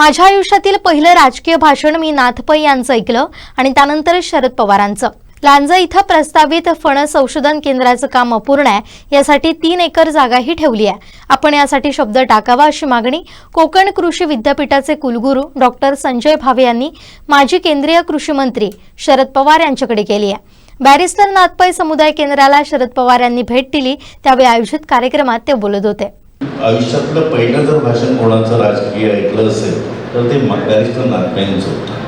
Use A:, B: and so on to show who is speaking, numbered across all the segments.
A: माझ्या आयुष्यातील पहिलं राजकीय भाषण मी नाथ पै यांचं ऐकलं आणि त्यानंतर शरद पवारांचं. लांजा इथं प्रस्तावित फणस संशोधन केंद्राचं काम अपूर्ण आहे यासाठी तीन एकर जागाही ठेवली आहे. आपण यासाठी शब्द टाकावा अशी मागणी कोकण कृषी विद्यापीठाचे कुलगुरू डॉक्टर संजय भावे यांनी माजी केंद्रीय कृषी मंत्री शरद पवार यांच्याकडे केली आहे. बॅरिस्टर नाथपाई समुदाय केंद्राला शरद पवार यांनी भेट दिली त्यावेळी आयोजित कार्यक्रमात ते बोलत होते.
B: आयुष्यातलं पहिलं जर भाषण कोणाचं राजकीय ऐकलं असेल तर ते बॅरिस्टर नागप्यांचं होतं.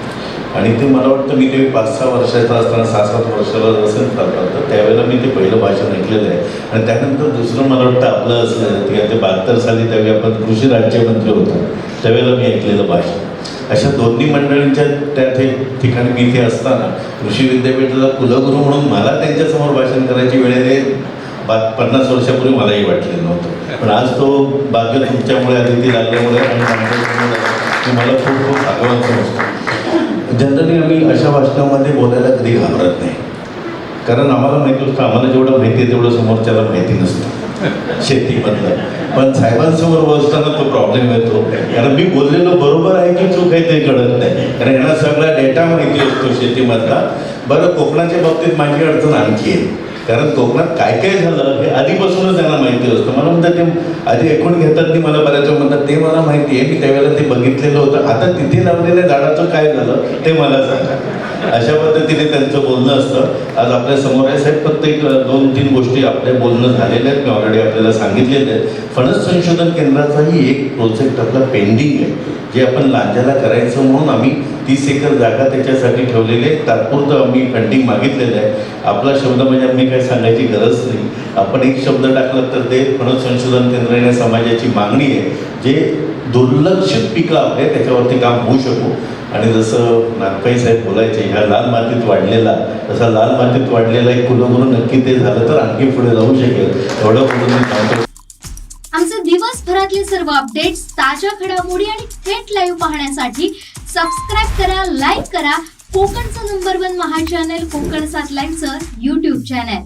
B: आणि ते मला वाटतं मी ते पाच सहा वर्षाचा असताना सहा सात वर्षाला असेल करतात तर त्यावेळेला मी ते पहिलं भाषण ऐकलेलं आहे. आणि त्यानंतर दुसरं मला वाटतं आपलं असलं ते ते बहात्तर साली त्यावेळी आपण कृषी राज्यमंत्री होतो. त्यावेळेला मी ऐकलेलं भाषण. अशा दोन्ही मंडळींच्या त्या ठिकाणी मी इथे असताना कृषी विद्यापीठाला कुलगुरू म्हणून मला त्यांच्यासमोर भाषण करायची वेळ बात बा पन्नास वर्षापूर्वी मलाही वाटलेलं नव्हतं. पण आज तो भाग्य तुमच्यामुळे अतिथी लागल्यामुळे आणि मला खूप खूप भागवान समजतो. जनरली आम्ही अशा भाषणामध्ये बोलायला कधी घाबरत नाही. कारण आम्हाला माहिती असतं आम्हाला जेवढं माहिती आहे तेवढं समोरच्याला माहिती नसतं. शेतीमधलं पण साहेबांसमोर बसताना तो प्रॉब्लेम येतो. कारण मी बोललेलो बरोबर आहे की चूक आहे ते कळत नाही. कारण यांना सगळा डेटा माहिती असतो शेतीमधला. बरं कोकणाच्या बाबतीत माझी अडचण आणखी आहे. कारण कोकणात काय काय झालं हे आधीपासूनच त्यांना माहिती असतं. मला म्हणतात ते आधी ऐकून घेतात ते मला बऱ्याच म्हणतात ते मला माहिती आहे मी त्यावेळेला ते बघितलेलं होतं. आता तिथे लावलेल्या झाडाचं काय झालं ते मला सांगा. अशा पद्धतीने त्यांचं बोलणं असतं. आज आपल्यासमोर आहे साहेब प्रत्येक दोन तीन गोष्टी आपल्या बोलणं झालेल्या आहेत. मी ऑलरेडी आपल्याला सांगितलेल्या आहेत फणस संशोधन केंद्राचाही एक प्रोजेक्ट आपला पेंडिंग आहे. जे आपण लांजाला करायचं म्हणून आम्ही तीस एकर जागा त्याच्यासाठी ठेवलेली आहे तात्पुरतं आम्ही फंडिंग मागितलेलं आहे. आपला शब्द म्हणजे आम्ही काही सांगायची गरज नाही. आपण एक शब्द टाकला तर ते फणस संशोधन केंद्र समाजाची मागणी आहे. जे दुर्लक्षित पिकं आपले त्याच्यावरती काम होऊ शकू. आणि जसं नागपाई साहेब बोलायचे ह्या लाल मातीत वाढलेला तसा लाल मातीत वाढलेला एक कुलगुरू नक्की ते झालं तर आणखी पुढे जाऊ शकेल. एवढं बोलून मी सांगतो
C: आमचे दिवसभरातले सर्व अपडेट्स ताज्या घडामोडी आणि थेट लाईव्ह पाहण्यासाठी सबस्क्राईब करा लाईक करा. कोकणचं number one Maha channel Konkan सात लाईनचं युट्यूब चॅनल